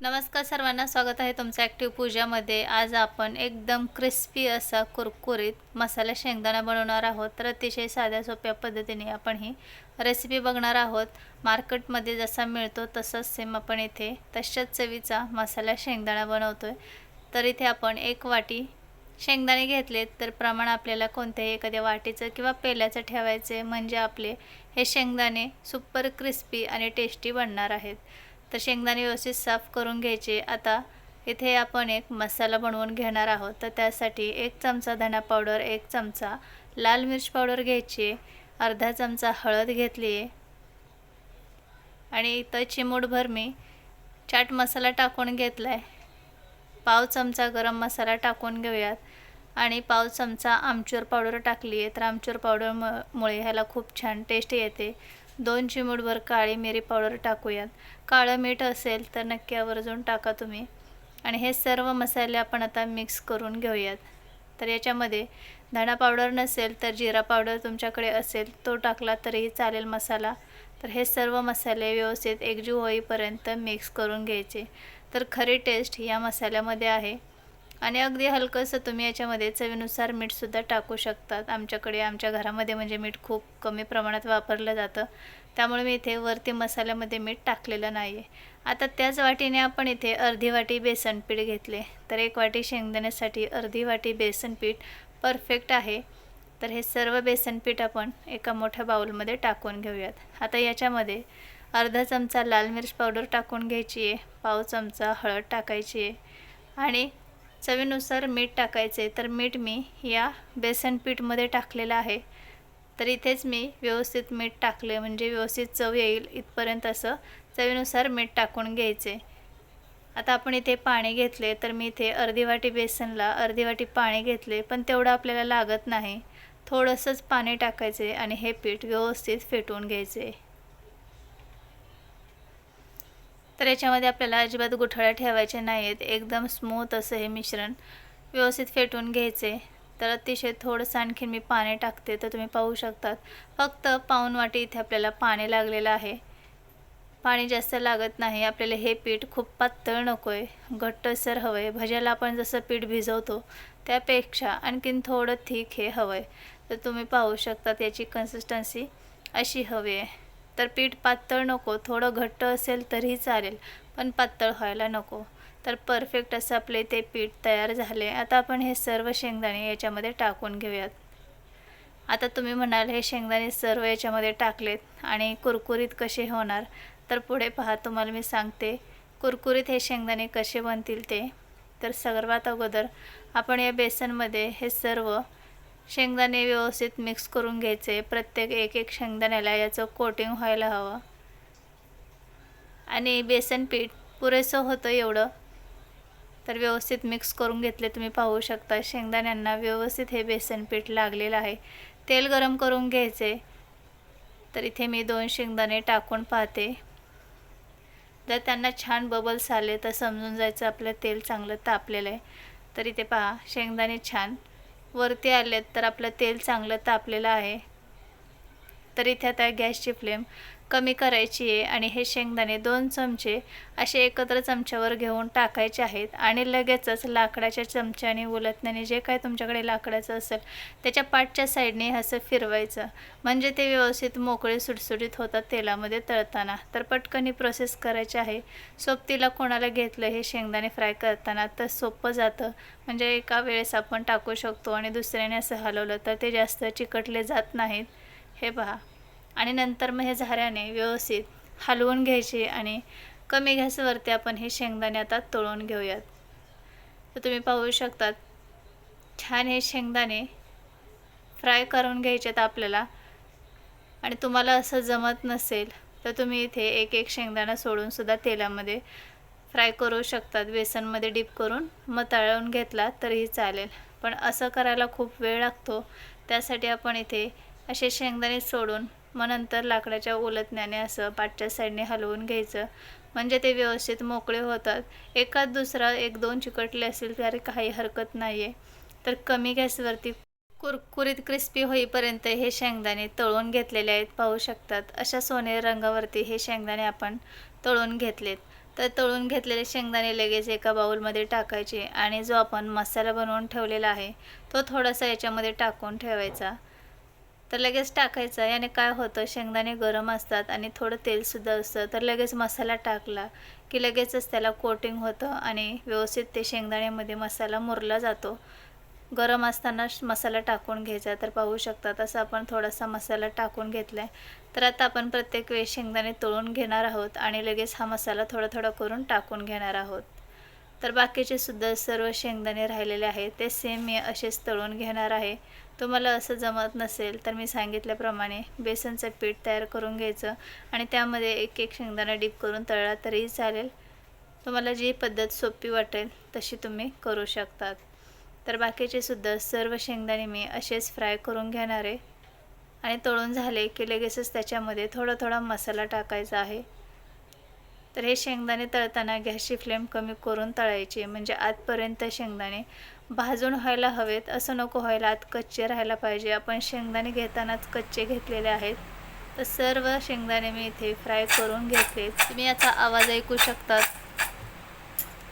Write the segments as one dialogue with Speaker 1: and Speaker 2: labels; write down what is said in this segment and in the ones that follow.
Speaker 1: नमस्कार सर्वांना स्वागत आहे तुमचं ॲक्टिव्ह पूजामध्ये आज आपण एकदम क्रिस्पी असा कुरकुरीत मसाला शेंगदाणा बनवणार आहोत. तर अतिशय साध्या सोप्या पद्धतीने आपण ही रेसिपी बघणार आहोत. मार्केटमध्ये जसा मिळतो तसंच सेम आपण इथे तशाच चवीचा मसाला शेंगदाणा बनवतो आहे तर इथे आपण एक वाटी शेंगदाणे घेतलेत. तर प्रमाण आपल्याला कोणत्याही एखाद्या वाटीचं किंवा पेल्याचं ठेवायचे म्हणजे आपले हे शेंगदाणे सुपर क्रिस्पी आणि टेस्टी बनणार आहेत. तर शेंगदाणे व्यवस्थित साफ करून घ्यायचे. आता इथे आपण एक मसाला बनवून घेणार आहोत. तर त्यासाठी एक चमचा धना पावडर एक चमचा लाल मिर्च पावडर घ्यायची अर्धा चमचा हळद घेतली आहे आणि इथं चिमूटभर मी चाट मसाला टाकून घेतला आहे पाव चमचा गरम मसाला टाकून घेऊयात. आणि पाव चमचा आमचूर पावडर टाकली आहे तर आमचूर पावडर मुळे ह्याला खूप छान टेस्ट येते. दोन चिमूटभर काळी मिरी पावडर टाकूयात. काळं मीठ असेल तर नक्की आवर्जून टाका तुम्ही. आणि हे सर्व मसाले आपण आता मिक्स करून घेऊयात. तर याच्यामध्ये धणा पावडर नसेल तर जिरा पावडर तुमच्याकडे असेल तो टाकला तरीही चालेल मसाला. तर हे सर्व मसाले व्यवस्थित एकजीव होईपर्यंत मिक्स करून घ्यायचे. तर खरी टेस्ट या मसाल्यामध्ये आहे. आणि अगदी हलकंसं तुम्ही याच्यामध्ये चवीनुसार मीठसुद्धा टाकू शकतात. आमच्याकडे आमच्या घरामध्ये म्हणजे मीठ खूप कमी प्रमाणात वापरलं जातं. त्यामुळे मी इथे वरती मसाल्यामध्ये मीठ टाकलेलं नाही आहे आता त्याच वाटीने आपण इथे अर्धी वाटी बेसन पीठ घेतले. तर एक वाटी शेंगदाण्यासाठी अर्धी वाटी बेसन पीठ परफेक्ट आहे. तर हे सर्व बेसन पीठ आपण एका मोठ्या बाउलमध्ये टाकून घेऊयात. आता याच्यामध्ये अर्धा चमचा लाल मिरच पावडर टाकून घ्यायची आहे. पाव चमचा हळद टाकायची आहे. आणि चवीनुसार मीठ टाकायचे. तर मीठ मी या बेसन पीठमध्ये टाकलेलं आहे. तर इथेच मी व्यवस्थित मीठ टाकले म्हणजे व्यवस्थित चव येईल इथपर्यंत असं. चवीनुसार मीठ टाकून घ्यायचे. आता आपण इथे पाणी घेतले तर मी इथे अर्धी वाटी बेसनला अर्धी वाटी पाणी घेतले पण तेवढं आपल्याला लागत नाही. थोडंसंच पाणी टाकायचे आणि हे पीठ व्यवस्थित फेटवून घ्यायचे. तर याच्यामध्ये आपल्याला अजिबात गुठळ्या ठेवायचे नाही आहेत एकदम स्मूथ असं हे मिश्रण व्यवस्थित फेटून घ्यायचे. तर अतिशय थोडंसं आणखीन मी पाणी टाकते तर तुम्ही पाहू शकतात. फक्त पाऊन वाटी इथे आपल्याला पाणी लागलेलं आहे. पाणी जास्त लागत नाही. आपल्याला हे पीठ खूप पातळ नको आहे घट्टसर हवं आहे भज्याला आपण जसं पीठ भिजवतो त्यापेक्षा आणखीन थोडं थिक हे हवं आहे तर तुम्ही पाहू शकतात याची कन्सिस्टन्सी अशी हवी आहे. तर पीठ पातळ नको थोडं घट्ट असेल तरीही चालेल पण पातळ व्हायला नको. तर परफेक्ट असं आपले ते पीठ तयार झाले. आता आपण हे सर्व शेंगदाणे याच्यामध्ये टाकून घेऊयात. आता तुम्ही म्हणाल हे शेंगदाणे सर्व याच्यामध्ये टाकलेत आणि कुरकुरीत कसे होणार? तर पुढे पहा तुम्हाला मी सांगते. कुरकुरीत हे शेंगदाणे कसे बनतील ते. तर सर्वात अगोदर आपण या बेसनमध्ये हे सर्व शेंगदाणे व्यवस्थित मिक्स करून घ्यायचे. प्रत्येक एक एक शेंगदाण्याला याचं कोटिंग व्हायला हवं. आणि बेसन पीठ पुरेसं होतं एवढं. तर व्यवस्थित मिक्स करून घेतले तुम्ही पाहू शकता. शेंगदाण्यांना व्यवस्थित हे बेसन पीठ लागलेलं आहे. तेल गरम करून घ्यायचे. तर इथे मी दोन शेंगदाणे टाकून पाहते. जर त्यांना छान बबल्स आले तर समजून जायचं आपलं तेल चांगलं तापलेलं आहे. तर इथे पहा शेंगदाणे छान वरती आलेत तर आपलं तेल चांगलं तापलेलं आहे. तर इथे आता गॅसची फ्लेम. कमी करायची आहे आणि हे शेंगदाणे दोन चमचे असे एकत्र चमच्यावर घेऊन टाकायचे आहेत आणि लगेचच लाकडाच्या चमच्याने उलटण्याने जे काय तुमच्याकडे लाकडाचं असेल त्याच्या पाठच्या साईडने असं फिरवायचं. म्हणजे ते व्यवस्थित मोकळे सुटसुटीत होतात तेलामध्ये तळताना. तर पटकन ही प्रोसेस करायची आहे. सोबतीला कोणाला घेतलं हे शेंगदाणे फ्राय करताना तर सोपं जातं. म्हणजे एका वेळेस आपण टाकू शकतो आणि दुसऱ्याने असं हलवलं तर ते जास्त चिकटले जात नाहीत. हे पहा. आणि नंतर मग हे झाऱ्याने व्यवस्थित हलवून घ्यायचे आणि कमी गॅसवरती आपण हे शेंगदाणे आता तळून घेऊयात. तर तुम्ही पाहू शकतात छान हे शेंगदाणे फ्राय करून घ्यायचेत आपल्याला. आणि तुम्हाला असं जमत नसेल तर तुम्ही इथे एक एक शेंगदाणा सोडूनसुद्धा तेलामध्ये फ्राय करू शकतात. बेसनमध्ये डीप करून मग तळून घेतला तरीही चालेल. पण असं करायला खूप वेळ लागतो. त्यासाठी आपण इथे असे शेंगदाणे सोडून मग नंतर लाकडाच्या ओलतण्याने असं पाठच्या साईडने हलवून घ्यायचं. म्हणजे ते व्यवस्थित मोकळे होतात. एकात दुसरा एक दोन चिकटले असेल तरी काही हरकत नाही आहे तर कमी गॅसवरती कुरकुरीत क्रिस्पी होईपर्यंत हे शेंगदाणे तळून घेतलेले आहेत पाहू शकतात. अशा सोनेरी रंगावरती हे शेंगदाणे आपण तळून घेतलेत. तर तळून घेतलेले शेंगदाणे लगेच एका बाउलमध्ये टाकायचे आणि जो आपण मसाला बनवून ठेवलेला आहे तो थोडासा याच्यामध्ये टाकून ठेवायचा. तर लगेच टाकायचं याने काय होतं शेंगदाणे गरम असतात आणि थोडं तेलसुद्धा असतं. तर लगेच मसाला टाकला की लगेचच त्याला कोटिंग होतं आणि व्यवस्थित ते शेंगदाण्यामध्ये मसाला मुरला जातो. गरम असतानाच मसाला टाकून घ्यायचा. तर पाहू शकता तसं आपण थोडासा मसाला टाकून घेतला आहे तर आता आपण प्रत्येक वेळेस शेंगदाणे तळून घेणार आहोत आणि लगेच हा मसाला थोडा थोडा करून टाकून घेणार आहोत. तर बाकीचे सुद्धा सर्व शेंगदाणे राहिलेले आहेत. ते सेम मी असेच तळून घेणार आहे. तुम्हाला असं जमत नसेल तर मी सांगितल्याप्रमाणे बेसनचं पीठ तयार करून घ्यायचं आणि त्यामध्ये एक एक शेंगदाणा डीप करून तळला तरीही चालेल. तुम्हाला जी पद्धत सोपी वाटेल तशी तुम्ही करू शकतात. तर बाकीचे सुद्धा सर्व शेंगदाणे मी असेच फ्राय करून घेणार आहे. आणि तळून झाले की लगेचच त्याच्यामध्ये थोडा थोडा मसाला टाकायचा आहे. तर हे शेंगदाणे तळताना गॅसची फ्लेम कमी करून तळायची म्हणजे आतपर्यंत शेंगदाणे भाजून व्हायला हवेत. असं नको व्हायला आत कच्चे राहायला पाहिजे. आपण शेंगदाणे घेतानाच कच्चे घेतलेले आहेत. तर सर्व शेंगदाणे मी इथे फ्राय करून घेतले. तुम्ही याचा आवाज ऐकू शकतात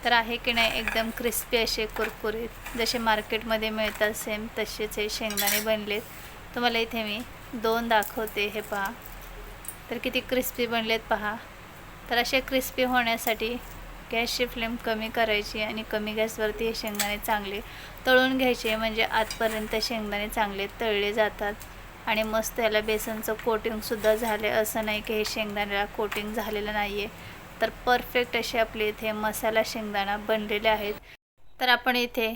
Speaker 1: तर आहे की नाही एकदम क्रिस्पी असे कुरकुरीत जसे मार्केटमध्ये मिळतात सेम तसेच हे शेंगदाणे बनलेत. तुम्हाला इथे मी दोन दाखवते हे पहा. तर किती क्रिस्पी बनलेत पहा. तर असे क्रिस्पी होण्यासाठी गॅसची फ्लेम कमी करायची आणि कमी गॅसवरती हे शेंगदाणे चांगले तळून घ्यायचे. म्हणजे आतपर्यंत शेंगदाणे चांगले तळले जातात आणि मस्त याला बेसनचं कोटिंगसुद्धा झाले. असं नाही की हे शेंगदाण्याला कोटिंग झालेलं नाही आहे तर परफेक्ट असे आपले इथे मसाला शेंगदाणा बनलेले आहेत. तर आपण इथे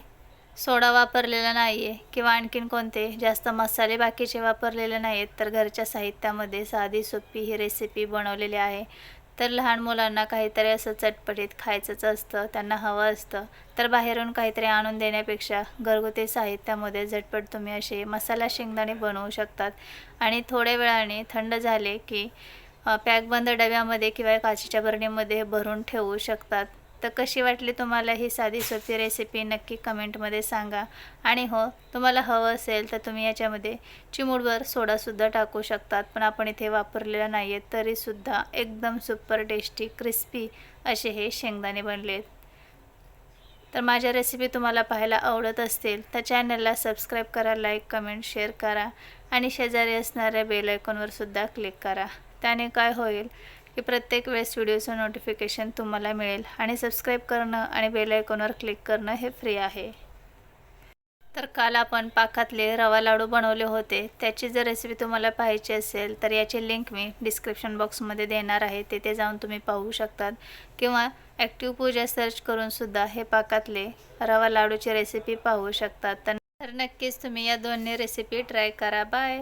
Speaker 1: सोडा वापरलेला नाही आहे किंवा आणखीन कोणते जास्त मसाले बाकीचे वापरलेले नाही आहेत तर घरच्या साहित्यामध्ये साधी सोपी ही रेसिपी बनवलेली आहे. तर लहान मुलांना काहीतरी असं चटपटीत खायचंच असतं त्यांना हवं असतं. तर बाहेरून काहीतरी आणून देण्यापेक्षा घरगुती साहित्यामध्ये झटपट तुम्ही असे मसाला शेंगदाणे बनवू शकतात. आणि थोड्या वेळाने थंड झाले की पॅकबंद डब्यामध्ये किंवा काचेच्या बरणीमध्ये भरून ठेवू शकतात. तर कशी वाटली तुम्हाला ही साधी सोपी रेसिपी नक्की कमेंटमध्ये सांगा. आणि हो तुम्हाला हवं असेल तर तुम्ही याच्यामध्ये चिमूडवर सोडासुद्धा टाकू शकतात पण आपण इथे वापरलेला नाही आहे तरीसुद्धा एकदम सुपर टेस्टी क्रिस्पी असे हे शेंगदाणे बनले तर माझ्या रेसिपी तुम्हाला पाहायला आवडत असतील तर चॅनलला सबस्क्राईब करा लाईक कमेंट शेअर करा आणि शेजारी असणाऱ्या बेल आयकॉनवर सुद्धा क्लिक करा. त्याने काय होईल? की प्रत्येक वेळेस व्हिडिओचं नोटिफिकेशन तुम्हाला मिळेल. आणि सबस्क्राईब करणं आणि बेल आयकॉनवर क्लिक करणं हे फ्री आहे. तर काल आपण पाकातले रवा लाडू बनवले होते. त्याची जर रेसिपी तुम्हाला पाहायची असेल तर याची लिंक मी डिस्क्रिप्शन बॉक्समध्ये देणार आहे. तिथे जाऊन तुम्ही पाहू शकतात. किंवा ॲक्टिव्ह पूजा सर्च करूनसुद्धा हे पाकातले रवा लाडूची रेसिपी पाहू शकतात. तर नक्कीच तुम्ही या दोन्ही रेसिपी ट्राय करा. बाय